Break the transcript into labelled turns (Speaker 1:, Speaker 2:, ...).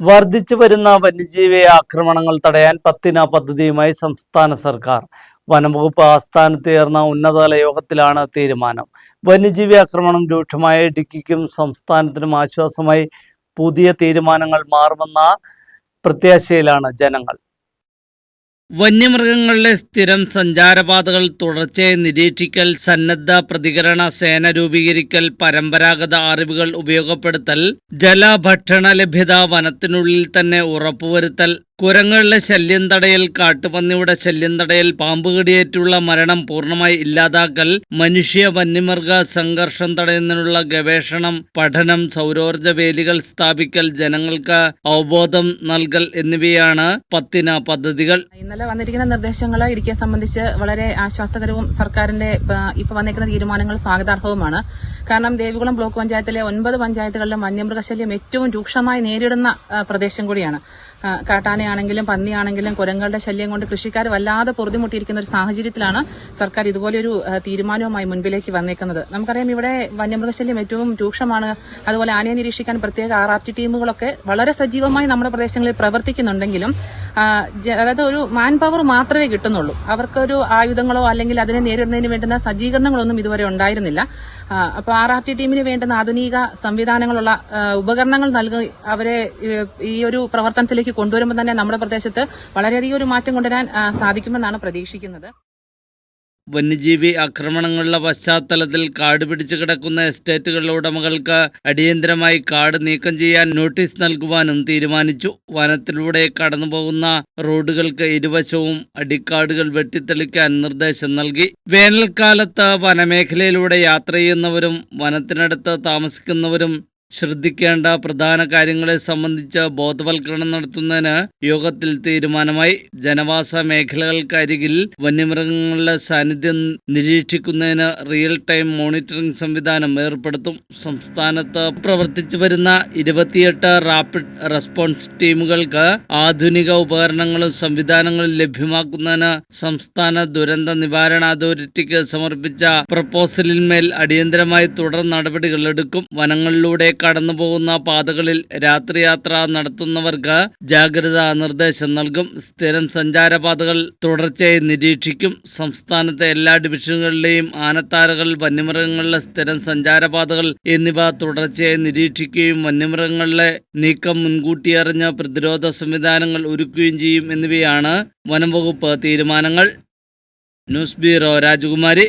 Speaker 1: വർദ്ധിച്ചു വരുന്ന വന്യജീവി ആക്രമണങ്ങൾ തടയാൻ പത്തിന പദ്ധതിയുമായി സംസ്ഥാന സർക്കാർ. വനംവകുപ്പ് ആസ്ഥാനത്ത് ചേർന്ന ഉന്നതതല യോഗത്തിലാണ് തീരുമാനം. വന്യജീവി ആക്രമണം രൂക്ഷമായ ഇടുക്കിക്കും സംസ്ഥാനത്തിനും ആശ്വാസമായി പുതിയ തീരുമാനങ്ങൾ മാറുമെന്ന പ്രത്യാശയിലാണ് ജനങ്ങൾ. വന്യമൃഗങ്ങളുടെ സ്ഥിരം സഞ്ചാരപാതകൾ തുടർച്ചയായി നിരീക്ഷിക്കൽ സന്നദ്ധ പ്രതികരണ സേന രൂപീകരിക്കൽ പരമ്പരാഗത അറിവുകൾ ഉപയോഗപ്പെടുത്തൽ ജലഭക്ഷണ ലഭ്യത വനത്തിനുള്ളിൽ തന്നെ ഉറപ്പുവരുത്തൽ കുരങ്ങുകളുടെ ശല്യം തടയൽ കാട്ടുപന്നിയുടെ ശല്യം തടയൽ പാമ്പുകടിയേറ്റുള്ള മരണം പൂർണമായി ഇല്ലാതാക്കൽ മനുഷ്യ വന്യമൃഗ സംഘർഷം തടയുന്നതിനുള്ള ഗവേഷണം പഠനം സൗരോർജ വേലികൾ സ്ഥാപിക്കൽ ജനങ്ങൾക്ക് അവബോധം നൽകൽ എന്നിവയാണ് പത്തിന പദ്ധതികൾ.
Speaker 2: ഇന്നലെ വന്നിരിക്കുന്ന നിർദ്ദേശങ്ങൾ ഇടുക്കിയെ സംബന്ധിച്ച് വളരെ ആശ്വാസകരവും സർക്കാരിന്റെ ഇപ്പ- വന്നിരിക്കുന്ന തീരുമാനങ്ങൾ സ്വാഗതാർഹവുമാണ്. കാരണം ദേവികുളം ബ്ലോക്ക് പഞ്ചായത്തിലെ ഒൻപത് പഞ്ചായത്തുകളിലെ വന്യമൃഗശല്യം ഏറ്റവും രൂക്ഷമായി നേരിടുന്ന പ്രദേശം കൂടിയാണ്. കാട്ടാനയാണെങ്കിലും പന്നിയാണെങ്കിലും കുരങ്ങളുടെ ശല്യം കൊണ്ട് കൃഷിക്കാർ വല്ലാതെ പൊറുതിമുട്ടിയിരിക്കുന്ന ഒരു സാഹചര്യത്തിലാണ് സർക്കാർ ഇതുപോലൊരു തീരുമാനവുമായി മുൻപിലേക്ക് വന്നേക്കുന്നത്. നമുക്കറിയാം ഇവിടെ വന്യമൃഗശല്യം ഏറ്റവും രൂക്ഷമാണ്. അതുപോലെ ആനയെ നിരീക്ഷിക്കാൻ പ്രത്യേക ആർ ആർ ടി ടീമുകളൊക്കെ വളരെ സജീവമായി നമ്മുടെ പ്രദേശങ്ങളിൽ പ്രവർത്തിക്കുന്നുണ്ടെങ്കിലും അതായത് ഒരു മാൻ പവർ മാത്രമേ കിട്ടുന്നുള്ളൂ. അവർക്കൊരു ആയുധങ്ങളോ അല്ലെങ്കിൽ അതിനെ നേരിടുന്നതിന് വേണ്ടുന്ന സജ്ജീകരണങ്ങളൊന്നും ഇതുവരെ ഉണ്ടായിരുന്നില്ല. അപ്പോൾ ആർ ആർ ടി ടീമിന് വേണ്ടുന്ന ആധുനിക സംവിധാനങ്ങളുള്ള ഉപകരണങ്ങൾ നൽകി അവരെ ഈ ഒരു പ്രവർത്തനത്തിലേക്ക് കൊണ്ടുവരുമ്പോൾ തന്നെ നമ്മുടെ പ്രദേശത്ത് വളരെയധികം ഒരു മാറ്റം കൊണ്ടുവരാൻ സാധിക്കുമെന്നാണ് പ്രതീക്ഷിക്കുന്നത്.
Speaker 1: വന്യജീവി ആക്രമണങ്ങളുടെ പശ്ചാത്തലത്തിൽ കാട് പിടിച്ചു കിടക്കുന്ന എസ്റ്റേറ്റുകളുടെ ഉടമകൾക്ക് അടിയന്തരമായി കാട് നീക്കം ചെയ്യാൻ നോട്ടീസ് നൽകുവാനും തീരുമാനിച്ചു. വനത്തിലൂടെ കടന്നുപോകുന്ന റോഡുകൾക്ക് ഇരുവശവും അടിക്കാടുകൾ വെട്ടിത്തെളിക്കാൻ നിർദ്ദേശം നൽകി. വേനൽക്കാലത്ത് വനമേഖലയിലൂടെ യാത്ര ചെയ്യുന്നവരും വനത്തിനടുത്ത് താമസിക്കുന്നവരും ശ്രദ്ധിക്കേണ്ട പ്രധാന കാര്യങ്ങളെ സംബന്ധിച്ച് ബോധവൽക്കരണം നടത്തുന്നതിന് യോഗത്തിൽ തീരുമാനമായി ജനവാസ മേഖലകൾക്കരികിൽ വന്യമൃഗങ്ങളുടെ സാന്നിധ്യം നിരീക്ഷിക്കുന്നതിന് റിയൽ ടൈം മോണിറ്ററിംഗ് സംവിധാനം ഏർപ്പെടുത്തും. സംസ്ഥാനത്ത് പ്രവർത്തിച്ചു വരുന്ന ഇരുപത്തിയെട്ട് റാപ്പിഡ് റെസ്പോൺസ് ടീമുകൾക്ക് ആധുനിക ഉപകരണങ്ങളും സംവിധാനങ്ങളും ലഭ്യമാക്കുന്നതിന് സംസ്ഥാന ദുരന്ത നിവാരണ അതോറിറ്റിക്ക് സമർപ്പിച്ച പ്രപ്പോസലിന്മേൽ അടിയന്തരമായി തുടർ നടപടികൾ എടുക്കും. വനങ്ങളിലൂടെ കടന്നുപോകുന്ന പാതകളിൽ രാത്രിയാത്ര നടത്തുന്നവർക്ക് ജാഗ്രതാ നിർദ്ദേശം നൽകും. സ്ഥിരം സഞ്ചാരപാതകൾ തുടർച്ചയായി നിരീക്ഷിക്കും. സംസ്ഥാനത്തെ എല്ലാ ഡിവിഷനുകളിലെയും ആനത്താരകൾ വന്യമൃഗങ്ങളിലെ സ്ഥിരം സഞ്ചാരപാതകൾ എന്നിവ തുടർച്ചയായി നിരീക്ഷിക്കുകയും വന്യമൃഗങ്ങളിലെ നീക്കം മുൻകൂട്ടി അറിഞ്ഞ പ്രതിരോധ സംവിധാനങ്ങൾ ഒരുക്കുകയും ചെയ്യും എന്നിവയാണ് വനം വകുപ്പ് തീരുമാനങ്ങൾ. ന്യൂസ് ബ്യൂറോ രാജകുമാരി.